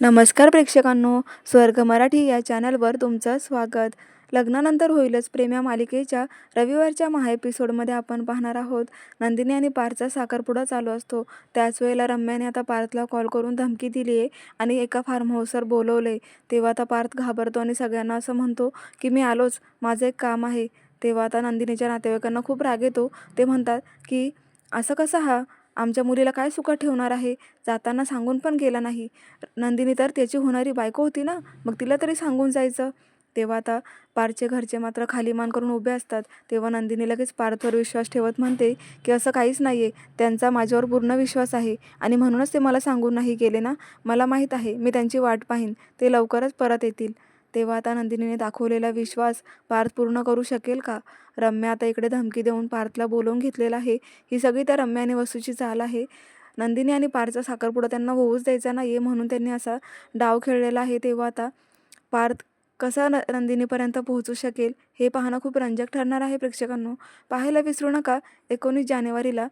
नमस्कार प्रेक्षकांनो स्वर्ग मराठी या चॅनलवर तुमचं स्वागत. लग्नानंतर होईलच प्रेम या मालिकेच्या रविवारच्या महा एपिसोडमध्ये आपण पाहणार आहोत. नंदिनी आणि पार्थचा साखरपुडा चालू असतो. त्याच वेळेला रम्याने आता पार्थला कॉल करून धमकी दिली आहे आणि एका फार्म हाऊसवर बोलवलं. आहे तेव्हा आता पार्थ घाबरतो आणि सगळ्यांना असं म्हणतो की मी आलोच. माझं एक काम आहे. तेव्हा आता नंदिनीच्या नातेवाईकांना खूप राग येतो. ते म्हणतात की असं कसं हा? आमच्या मुलीला काय सुखात ठेवणार आहे? जाताना सांगून पण गेला नाही. नंदिनी तर त्याची होणारी बायको होती ना? मग तिला तरी सांगून जायचं. तेव्हा आता पारचे घरचे मात्र खाली मान करून उभे असतात. तेव्हा नंदिनी लगेच पार्थवर विश्वास ठेवत म्हणते की असं काहीच नाही आहे त्यांचा माझ्यावर पूर्ण विश्वास आहे. आणि म्हणूनच ते मला सांगून नाही गेले ना? मला माहीत आहे. मी त्यांची वाट पाहीन. ते लवकरच परत येतील. तेव्हा आता नंदिनीने दाखवलेला विश्वास पार्थ पूर्ण करू शकेल का? रम्या आता इकडे धमकी देऊन पार्थला बोलवून घेतलेला आहे. ही सगळी त्या रम्या आणि वसूची चाल आहे. नंदिनी आणि पार्थचा साखरपुडा त्यांना होऊच द्यायचा नाही आहे म्हणून त्यांनी असा डाव खेळलेला आहे तेव्हा आता पार्थ कसा न नंदिनीपर्यंत पोहोचू शकेल हे पाहणं खूप रंजक ठरणार आहे प्रेक्षकांनो. पाहायला विसरू नका. एकोणीस जानेवारीला